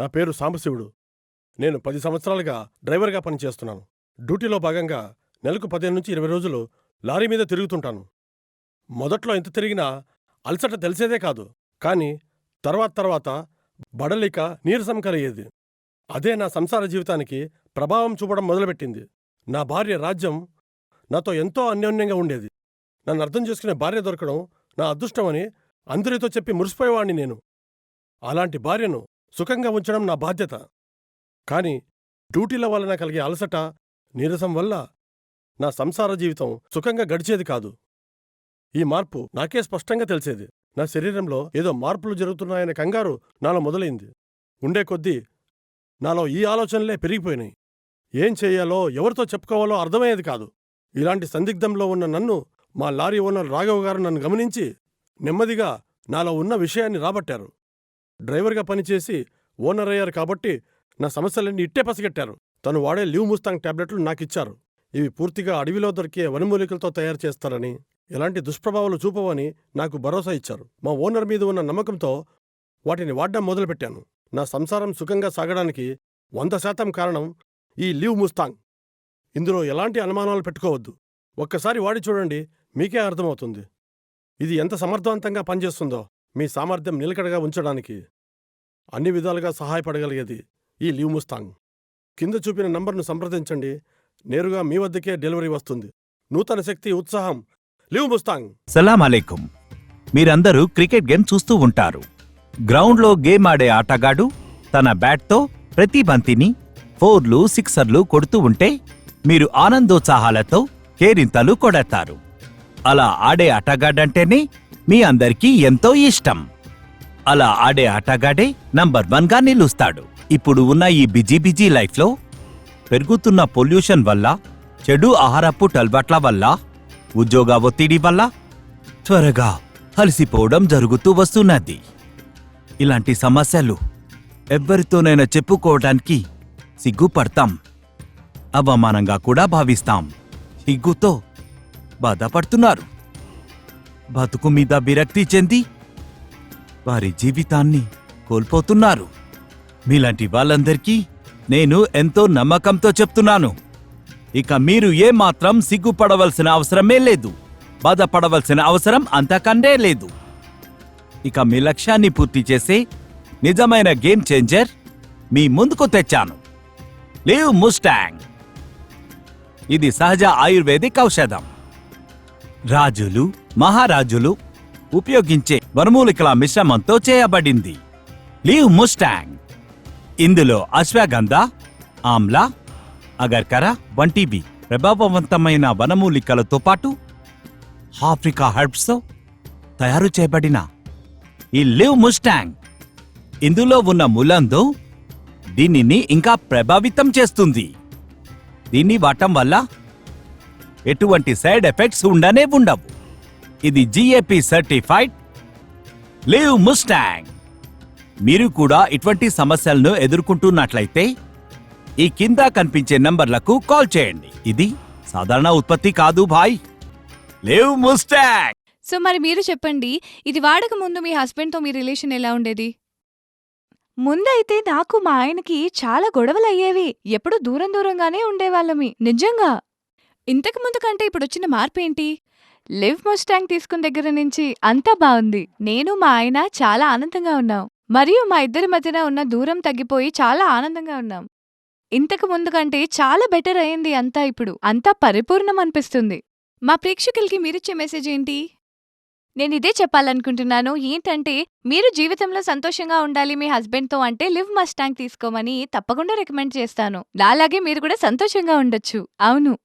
నా పేరు సాంబశివుడు. నేను పది సంవత్సరాలుగా డ్రైవర్గా పనిచేస్తున్నాను. డ్యూటీలో భాగంగా నెలకు పదిహేను నుంచి ఇరవై రోజులు లారీ మీద తిరుగుతుంటాను. మొదట్లో ఎంత తిరిగినా అలసట తెలిసేదే కాదు. కానీ తర్వాత తర్వాత బడలిక నీరసం కలిగేది. అదే నా సంసార జీవితానికి ప్రభావం చూపడం మొదలుపెట్టింది. నా భార్య రాజ్యం నాతో ఎంతో అన్యోన్యంగా ఉండేది. నన్ను అర్థం చేసుకునే భార్య దొరకడం నా అదృష్టమని అందరితో చెప్పి మురిసిపోయేవాణ్ణి నేను. అలాంటి భార్యను సుఖంగా ఉంచడం నా బాధ్యత. కాని డ్యూటీల వలన కలిగే అలసట నీరసం వల్ల నా సంసార జీవితం సుఖంగా గడిచేది కాదు. ఈ మార్పు నాకే స్పష్టంగా తెలిసేది. నా శరీరంలో ఏదో మార్పులు జరుగుతున్నాయనే కంగారు నాలో మొదలైంది. ఉండే కొద్దీ నాలో ఈ ఆలోచనలే పెరిగిపోయినాయి. ఏం చేయాలో ఎవరితో చెప్పుకోవాలో అర్థమయ్యేది కాదు. ఇలాంటి సందిగ్ధంలో ఉన్న నన్ను మా లారీ ఓనర్ రాఘవ్ గారు నన్ను గమనించి నెమ్మదిగా నాలో ఉన్న విషయాన్ని రాబట్టారు. డ్రైవర్గా పనిచేసి ఓనర్ అయ్యారు కాబట్టి నా సమస్యలన్నీ ఇట్టే పసిగట్టారు. తను వాడే లీవ్ ముస్తాంగ్ టాబ్లెట్లు నాకిచ్చారు. ఇవి పూర్తిగా అడవిలో దొరికే వనమూలికలతో తయారు చేస్తారని ఎలాంటి దుష్ప్రభావాలు చూపవని నాకు భరోసా ఇచ్చారు. మా ఓనర్ మీద ఉన్న నమ్మకంతో వాటిని వాడడం మొదలుపెట్టాను. నా సంసారం సుఖంగా సాగడానికి వంద శాతం కారణం ఈ లీవ్ ముస్తాంగ్. ఇందులో ఎలాంటి అనుమానాలు పెట్టుకోవద్దు. ఒక్కసారి వాడి చూడండి మీకే అర్థమవుతుంది. ఇది ఎంత సమర్థవంతంగా పనిచేస్తుందో. మీ సామర్థ్యం నిలకడగా ఉంచడానికి అన్ని విధాలుగా సహాయపడగలిగేది ఈ లీవ్ ముస్తాంగ్. కింద చూపిన నంబర్ను సంప్రదించండి. నేరుగా మీ వద్దకే డెలివరీ వస్తుంది. నూతన శక్తి ఉత్సాహం. Leave Mustang! సలాం అలైకుం. మీరందరూ క్రికెట్ గేమ్ చూస్తూ ఉంటారు. గ్రౌండ్లో గేమ్ ఆడే ఆటగాడు తన బ్యాట్తో ప్రతి బంతిని ఫోర్లు సిక్సర్లు కొడుతూ ఉంటే మీరు ఆనందోత్సాహాలతో కేరింతలు కొడతారు. అలా ఆడే ఆటగాడంటేనే మీ అందరికీ ఎంతో ఇష్టం. అలా ఆడే ఆటగాడే నంబర్ వన్గా నిలుస్తాడు. ఇప్పుడు ఉన్న ఈ బిజీ బిజీ లైఫ్లో పెరుగుతున్న పొల్యూషన్ వల్ల చెడు ఆహారపు అలవాట్ల వల్ల ఉద్యోగ ఒత్తిడి వల్ల త్వరగా అలసిపోవడం జరుగుతూ వస్తున్నది. ఇలాంటి సమస్యలు ఎవ్వరితోనైనా చెప్పుకోవడానికి సిగ్గుపడతాం. అవమానంగా కూడా భావిస్తాం. సిగ్గుతో బాధపడుతున్నారు. బతుకు మీద విరక్తి చెంది వారి జీవితాన్ని కోల్పోతున్నారు. మీలాంటి వాళ్ళందరికీ నేను ఎంతో నమ్మకంతో చెప్తున్నాను. ఇక మీరు ఏమాత్రం సిగ్గుపడవలసిన అవసరమే లేదు. బాధపడవలసిన అవసరం అంతకంటే లేదు. ఇక మీ లక్ష్యాన్ని పూర్తి చేసే నిజమైన గేమ్ చేంజర్ మీ ముందుకు తెచ్చాను. Liv Mustang. ఇది సహజ ఆయుర్వేదిక్ ఔషధం. రాజులు మహారాజులు ఉపయోగించే వనమూలికల మిశ్రమంతో చేయబడింది. Liv Mustang. ఇందులో అశ్వగంధ ఆమ్లా అగర్కర వంటివి ప్రభావవంతమైన వనమూలికలతో పాటు ఆఫ్రికా హెర్బ్స్తో తయారు చేయబడిన ఈ లివ్ ముస్టాంగ్ ఇందులో ఉన్న ములందు దీనిని ఇంకా ప్రభావితం చేస్తుంది. దీన్ని వాటం వల్ల ఎటువంటి సైడ్ ఎఫెక్ట్స్ ఉండనే ఉండవు. ఇది జిఏపి సర్టిఫైడ్ లివ్ ముస్టాంగ్ మీరు కూడా ఇటువంటి సమస్యలను ఎదుర్కొంటున్నట్లయితే ఈ కింద కనిపించే నంబర్లకు కాల్ చేయండి. ఇది సాధారణ ఉత్పత్తి కాదు భాయ్. లివ్ ముస్టాంగ్ సో మరి మీరు చెప్పండి ఇది వాడక ముందు మీ హస్బెండ్తో మీ రిలేషన్ ఎలా ఉండేది? ముందైతే నాకు మా ఆయనకి చాలా గొడవలు అయ్యేవి ఎప్పుడు దూరం దూరంగానే ఉండేవాళ్ళమి. నిజంగా ఇంతకు ముందు కంటే ఇప్పుడు వచ్చిన మార్పు ఏంటి లివ్ ముస్టాంగ్ తీసుకున్న దగ్గర నుంచి అంతా బాగుంది నేను మా ఆయన చాలా ఆనందంగా ఉన్నాం. మరియు మా ఇద్దరి మధ్యన ఉన్న దూరం తగ్గిపోయి చాలా ఆనందంగా ఉన్నాం. ఇంతకు ముందు కంటే చాలా బెటర్ అయింది అంతా ఇప్పుడు. అంతా పరిపూర్ణం అనిపిస్తుంది. మా ప్రేక్షకులకి మీరిచ్చే మెసేజ్ ఏంటి? నేను ఇదే చెప్పాలనుకుంటున్నాను. ఏంటంటే మీరు జీవితంలో సంతోషంగా ఉండాలి మీ హస్బెండ్తో అంటే లివ్ మస్టాంగ్ తీసుకోమని తప్పకుండా రికమెండ్ చేస్తాను. నాలాగే మీరు కూడా సంతోషంగా ఉండొచ్చు. అవును.